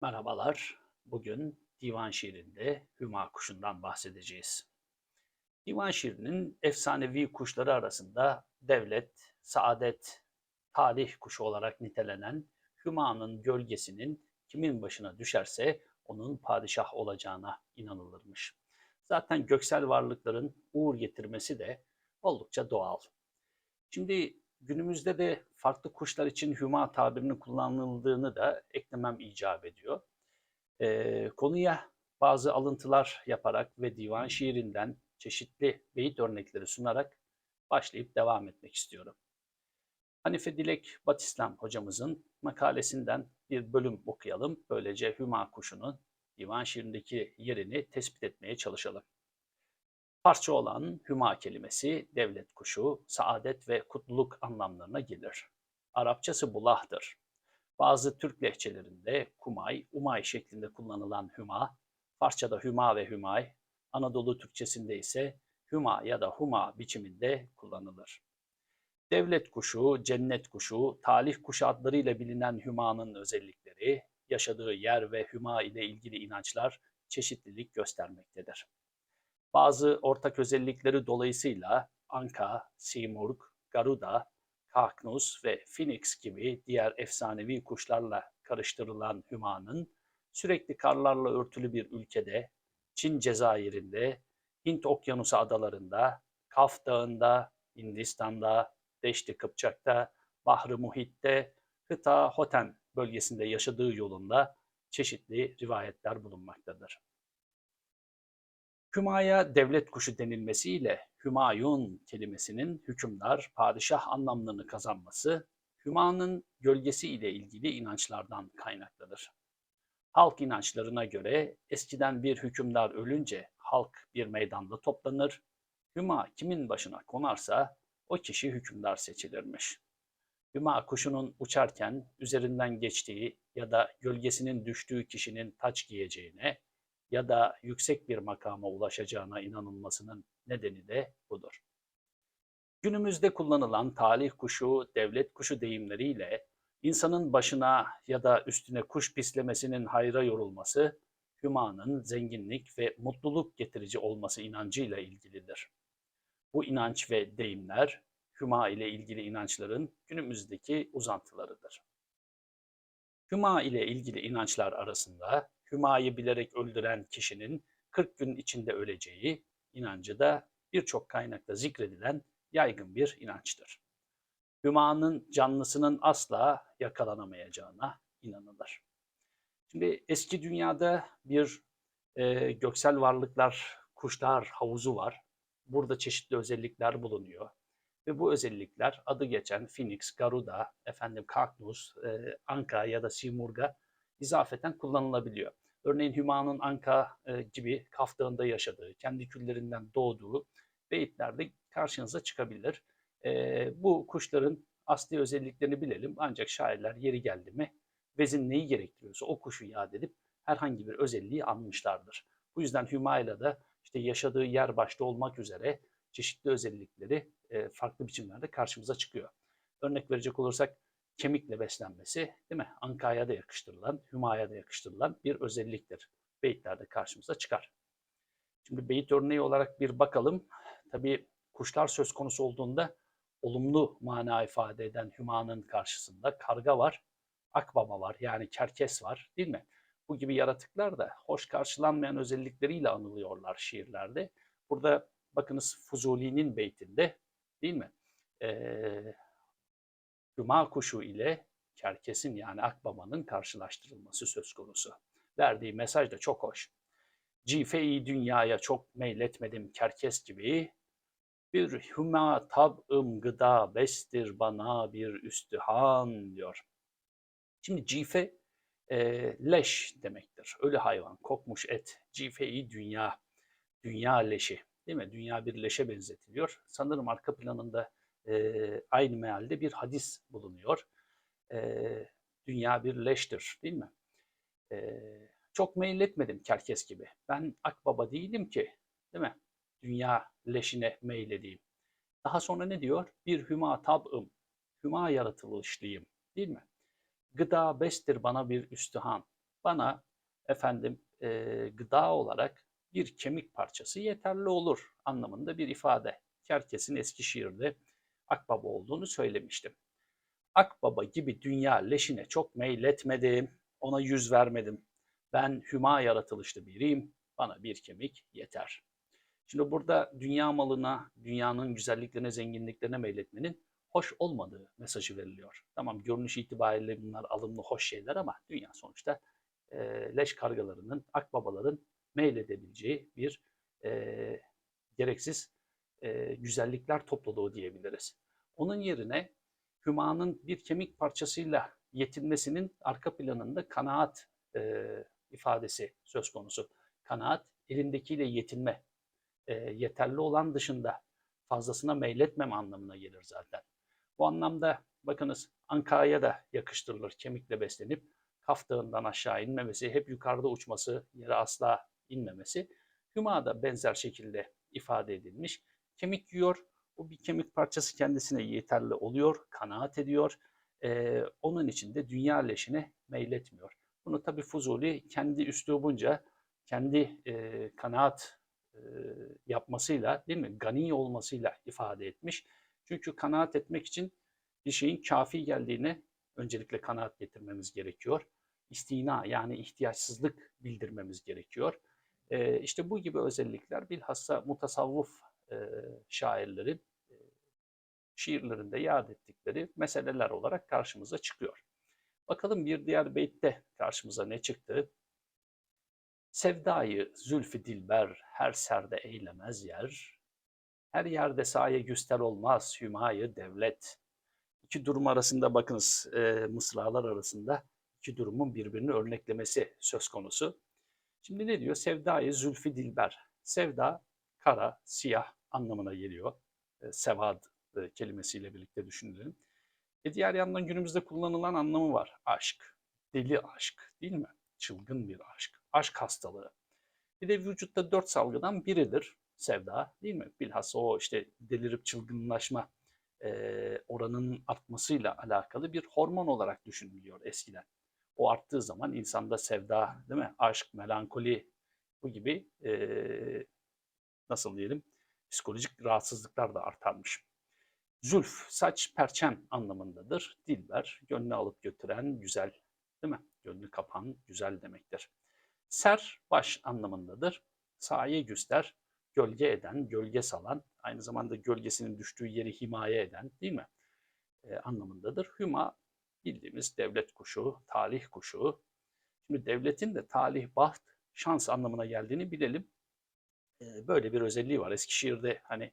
Merhabalar. Bugün divan şiirinde Hüma kuşundan bahsedeceğiz. Divan şiirinin efsanevi kuşları arasında devlet, saadet, talih kuşu olarak nitelenen Hüma'nın gölgesinin kimin başına düşerse onun padişah olacağına inanılırmış. Zaten göksel varlıkların uğur getirmesi de oldukça doğal. Şimdi günümüzde de farklı kuşlar için hüma tabirinin kullanıldığını da eklemem icap ediyor. Ee, konuya bazı alıntılar yaparak ve divan şiirinden çeşitli beyit örnekleri sunarak başlayıp devam etmek istiyorum. Hanife Dilek Batislam hocamızın makalesinden bir bölüm okuyalım. Böylece hüma kuşunun divan şiirindeki yerini tespit etmeye çalışalım. Parça olan hüma kelimesi devlet kuşu, saadet ve kutluluk anlamlarına gelir. Arapçası bulahdır. Bazı Türk lehçelerinde kumay, umay şeklinde kullanılan hüma, Farsçada hüma ve hümay, Anadolu Türkçesinde ise hüma ya da huma biçiminde kullanılır. Devlet kuşu, cennet kuşu, talih kuşu adlarıyla bilinen hümanın özellikleri, yaşadığı yer ve hüma ile ilgili inançlar çeşitlilik göstermektedir. Bazı ortak özellikleri dolayısıyla Anka, Simurg, Garuda, Kaknus ve Phoenix gibi diğer efsanevi kuşlarla karıştırılan Hüma'nın sürekli karlarla örtülü bir ülkede, Çin Cezayir'inde, Hint Okyanusu adalarında, Kaf Dağı'nda, Hindistan'da, Deşti Kıpçak'ta, Bahri Muhit'te, Hıta Hoten bölgesinde yaşadığı yolunda çeşitli rivayetler bulunmaktadır. Hümaya devlet kuşu denilmesiyle Hümayun kelimesinin hükümdar, padişah anlamlarını kazanması, Hüma'nın gölgesi ile ilgili inançlardan kaynaklanır. Halk inançlarına göre eskiden bir hükümdar ölünce halk bir meydanda toplanır, Hüma kimin başına konarsa o kişi hükümdar seçilirmiş. Hüma kuşunun uçarken üzerinden geçtiği ya da gölgesinin düştüğü kişinin taç giyeceğine, ya da yüksek bir makama ulaşacağına inanılmasının nedeni de budur. Günümüzde kullanılan talih kuşu, devlet kuşu deyimleriyle insanın başına ya da üstüne kuş pislemesinin hayra yorulması, hümanın zenginlik ve mutluluk getirici olması inancıyla ilgilidir. Bu inanç ve deyimler, hüma ile ilgili inançların günümüzdeki uzantılarıdır. Hüma ile ilgili inançlar arasında Hüma'yı bilerek öldüren kişinin 40 gün içinde öleceği inancı da birçok kaynakta zikredilen yaygın bir inançtır. Hüma'nın canlısının asla yakalanamayacağına inanılır. Şimdi eski dünyada bir e, göksel varlıklar, kuşlar havuzu var. Burada çeşitli özellikler bulunuyor. Ve bu özellikler adı geçen Phoenix, Garuda, efendim Kaknus, e, Anka ya da Simurg'a izafeten kullanılabiliyor. Örneğin Hüma'nın Anka e, gibi Kaf Dağı'nda yaşadığı, kendi küllerinden doğduğu beyitlerde karşınıza çıkabilir. E, bu kuşların asli özelliklerini bilelim ancak şairler yeri geldi mi vezin neyi gerektiriyorsa o kuşu yad edip herhangi bir özelliği anmışlardır. Bu yüzden Hümayla da işte yaşadığı yer başta olmak üzere çeşitli özellikleri e, farklı biçimlerde karşımıza çıkıyor. Örnek verecek olursak kemikle beslenmesi değil mi? Anka'ya da yakıştırılan, Hüma'ya da yakıştırılan bir özelliktir. Beyitlerde karşımıza çıkar. Şimdi beyit örneği olarak bir bakalım. Tabii kuşlar söz konusu olduğunda olumlu mana ifade eden Hüma'nın karşısında karga var, akbaba var yani kerkes var değil mi? Bu gibi yaratıklar da hoş karşılanmayan özellikleriyle anılıyorlar şiirlerde. Burada bakınız Fuzuli'nin beytinde değil mi? Ee, Hüma kuşu ile kerkesin yani akbabanın karşılaştırılması söz konusu. Verdiği mesaj da çok hoş. Cifeyi dünyaya çok meyletmedim kerkes gibi. Bir hüma tab'ım gıda bestir bana bir üstühan diyor. Şimdi cife e, leş demektir. Ölü hayvan, kokmuş et. Cifeyi dünya, dünya leşi. Değil mi? Dünya bir leşe benzetiliyor. Sanırım arka planında e, aynı mealde bir hadis bulunuyor. E, dünya bir leştir değil mi? E, çok meyletmedim kerkes gibi. Ben akbaba değilim ki değil mi? Dünya leşine meyledeyim. Daha sonra ne diyor? Bir hüma tab'ım, hüma yaratılışlıyım değil mi? Gıda bestir bana bir üstühan. bana efendim e, gıda olarak bir kemik parçası yeterli olur anlamında bir ifade. Kerkes'in Eskişehir'de Akbaba olduğunu söylemiştim. Akbaba gibi dünya leşine çok meyletmedim, ona yüz vermedim. Ben hüma yaratılışlı biriyim, bana bir kemik yeter. Şimdi burada dünya malına, dünyanın güzelliklerine, zenginliklerine meyletmenin hoş olmadığı mesajı veriliyor. Tamam görünüş itibariyle bunlar alımlı hoş şeyler ama dünya sonuçta e, leş kargalarının, akbabaların meyledebileceği bir e, gereksiz e, güzellikler topluluğu diyebiliriz. Onun yerine Hüma'nın bir kemik parçasıyla yetinmesinin arka planında kanaat e, ifadesi söz konusu. Kanaat elindekiyle yetinme, e, yeterli olan dışında fazlasına meyletmeme anlamına gelir zaten. Bu anlamda bakınız Anka'ya da yakıştırılır kemikle beslenip Kaf Dağı'ndan aşağı inmemesi, hep yukarıda uçması, yere asla inmemesi. Hüma da benzer şekilde ifade edilmiş. Kemik yiyor, o bir kemik parçası kendisine yeterli oluyor, kanaat ediyor. Ee, onun için de dünya leşine meyletmiyor. Bunu tabi Fuzuli kendi üslubunca, kendi e, kanaat e, yapmasıyla, değil mi? Gani olmasıyla ifade etmiş. Çünkü kanaat etmek için bir şeyin kafi geldiğine öncelikle kanaat getirmemiz gerekiyor. İstina yani ihtiyaçsızlık bildirmemiz gerekiyor. E, işte bu gibi özellikler bilhassa mutasavvuf e, şairlerin e, şiirlerinde yad ettikleri meseleler olarak karşımıza çıkıyor. Bakalım bir diğer beytte karşımıza ne çıktı? Sevdayı zülfü dilber her serde eylemez yer. Her yerde saye güster olmaz hümayı devlet. İki durum arasında bakınız e, mısralar arasında iki durumun birbirini örneklemesi söz konusu. Şimdi ne diyor? Sevdayı zülfü dilber. Sevda kara, siyah anlamına geliyor. E, sevad e, kelimesiyle birlikte düşünelim. E diğer yandan günümüzde kullanılan anlamı var. Aşk, deli aşk değil mi? Çılgın bir aşk, aşk hastalığı. Bir de vücutta dört salgıdan biridir sevda değil mi? Bilhassa o işte delirip çılgınlaşma e, oranının artmasıyla alakalı bir hormon olarak düşünülüyor eskiden. O arttığı zaman insanda sevda, değil mi? Aşk, melankoli bu gibi e, nasıl diyelim psikolojik rahatsızlıklar da artarmış. Zülf, saç, perçem anlamındadır. Dilber, gönlü alıp götüren güzel, değil mi? Gönlü kapan güzel demektir. Ser, baş anlamındadır. Saye göster, gölge eden, gölge salan, aynı zamanda gölgesinin düştüğü yeri himaye eden değil mi? E, anlamındadır. Hüma bildiğimiz devlet kuşu, talih kuşu. Şimdi devletin de talih, baht, şans anlamına geldiğini bilelim. Böyle bir özelliği var. Eskişehir'de hani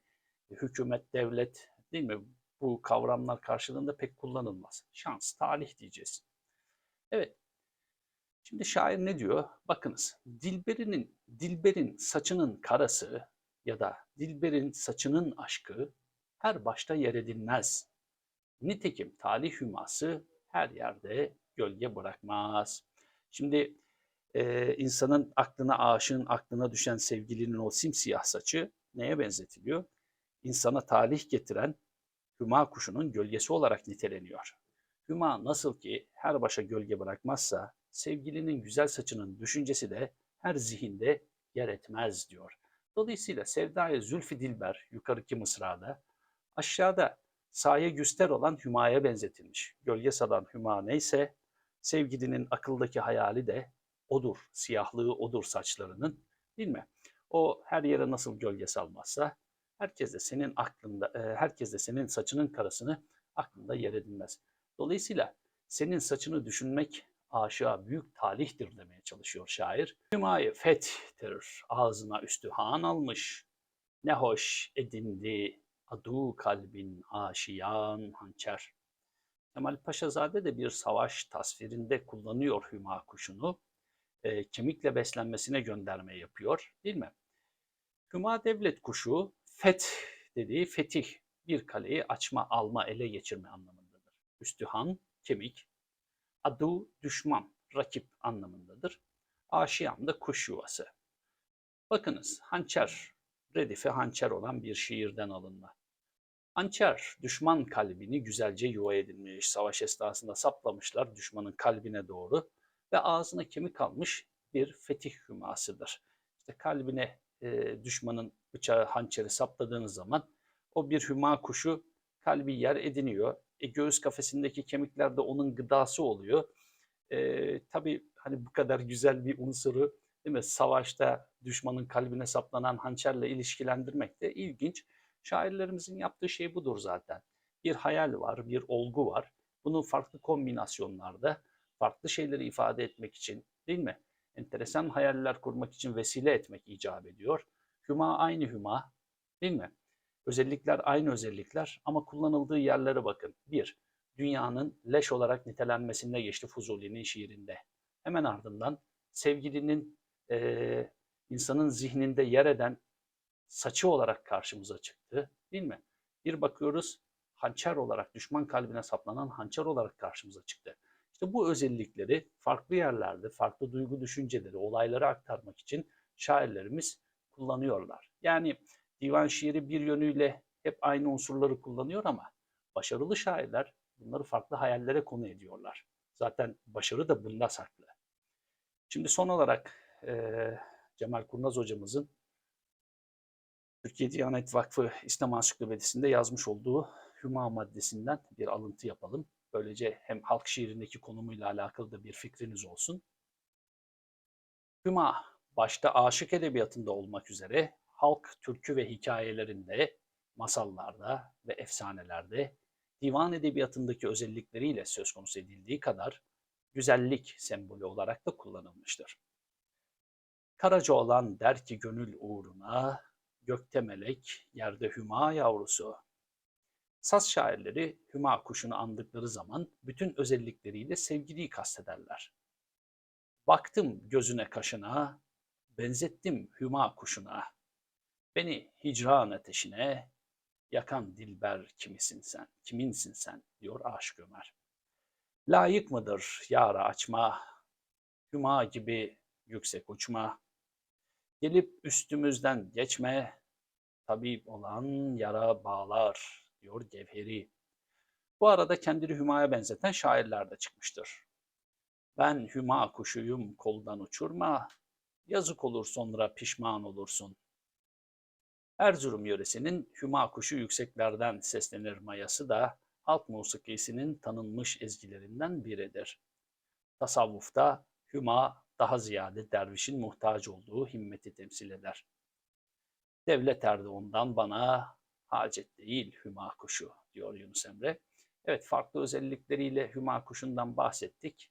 hükümet, devlet değil mi? Bu kavramlar karşılığında pek kullanılmaz. Şans, talih diyeceğiz. Evet. Şimdi şair ne diyor? Bakınız. Dilberinin, Dilber'in saçının karası ya da Dilber'in saçının aşkı her başta yer edilmez. Nitekim talih hüması her yerde gölge bırakmaz. Şimdi e, insanın aklına aşığın aklına düşen sevgilinin o simsiyah saçı neye benzetiliyor? İnsana talih getiren hüma kuşunun gölgesi olarak niteleniyor. Hüma nasıl ki her başa gölge bırakmazsa sevgilinin güzel saçının düşüncesi de her zihinde yer etmez diyor. Dolayısıyla Sevda'ya Zülfü Dilber yukarıki mısrada aşağıda saye güster olan Hüma'ya benzetilmiş. Gölge salan Hüma neyse sevgilinin akıldaki hayali de odur. Siyahlığı odur saçlarının değil mi? O her yere nasıl gölge salmazsa herkes de senin aklında, e, herkes de senin saçının karasını aklında yer edinmez. Dolayısıyla senin saçını düşünmek aşığa büyük talihtir demeye çalışıyor şair. Hümayı fettir, ağzına üstü han almış. Ne hoş edindi adu kalbin aşiyan hançer. Kemal Paşazade de bir savaş tasvirinde kullanıyor hüma kuşunu. E, kemikle beslenmesine gönderme yapıyor değil mi? Hüma devlet kuşu feth dediği fetih bir kaleyi açma, alma, ele geçirme anlamındadır. Üstü han, kemik, Adu düşman, rakip anlamındadır. Aşiyam da kuş yuvası. Bakınız hançer, redife hançer olan bir şiirden alınma. Hançer, düşman kalbini güzelce yuva edinmiş. Savaş esnasında saplamışlar düşmanın kalbine doğru. Ve ağzına kemik almış bir fetih hümasıdır. İşte kalbine e, düşmanın bıçağı, hançeri sapladığınız zaman o bir hüma kuşu kalbi yer ediniyor. E, göğüs kafesindeki kemikler de onun gıdası oluyor. E, tabii hani bu kadar güzel bir unsuru değil mi? Savaşta düşmanın kalbine saplanan hançerle ilişkilendirmek de ilginç. Şairlerimizin yaptığı şey budur zaten. Bir hayal var, bir olgu var. Bunu farklı kombinasyonlarda, farklı şeyleri ifade etmek için değil mi? Enteresan hayaller kurmak için vesile etmek icap ediyor. Hüma aynı hüma değil mi? Özellikler aynı özellikler ama kullanıldığı yerlere bakın. Bir, dünyanın leş olarak nitelenmesinde geçti Fuzuli'nin şiirinde. Hemen ardından sevgilinin e, insanın zihninde yer eden saçı olarak karşımıza çıktı değil mi? Bir bakıyoruz hançer olarak düşman kalbine saplanan hançer olarak karşımıza çıktı. İşte bu özellikleri farklı yerlerde, farklı duygu düşünceleri, olayları aktarmak için şairlerimiz kullanıyorlar. Yani divan şiiri bir yönüyle hep aynı unsurları kullanıyor ama başarılı şairler bunları farklı hayallere konu ediyorlar. Zaten başarı da bunda saklı. Şimdi son olarak e, Cemal Kurnaz hocamızın Türkiye Diyanet Vakfı İslam Ansiklopedisi'nde yazmış olduğu Hüma maddesinden bir alıntı yapalım. Böylece hem halk şiirindeki konumuyla alakalı da bir fikriniz olsun. Hüma, başta aşık edebiyatında olmak üzere halk türkü ve hikayelerinde, masallarda ve efsanelerde divan edebiyatındaki özellikleriyle söz konusu edildiği kadar güzellik sembolü olarak da kullanılmıştır. Karaca olan der ki gönül uğruna, gökte melek, yerde hüma yavrusu. Saz şairleri hüma kuşunu andıkları zaman bütün özellikleriyle sevgiliyi kastederler. Baktım gözüne kaşına, benzettim hüma kuşuna. Beni hicran ateşine, yakan dilber kimisin sen, kiminsin sen diyor Aşık Ömer. Layık mıdır yara açma, hüma gibi yüksek uçma, gelip üstümüzden geçme, tabip olan yara bağlar diyor Gevheri. Bu arada kendini Hüma'ya benzeten şairler de çıkmıştır. Ben Hüma kuşuyum koldan uçurma, yazık olur sonra pişman olursun. Erzurum yöresinin Hüma kuşu yükseklerden seslenir mayası da halk musikisinin tanınmış ezgilerinden biridir. Tasavvufta Hüma daha ziyade dervişin muhtaç olduğu himmeti temsil eder. Devlet erdi ondan bana hacet değil hüma kuşu diyor Yunus Emre. Evet farklı özellikleriyle hüma kuşundan bahsettik.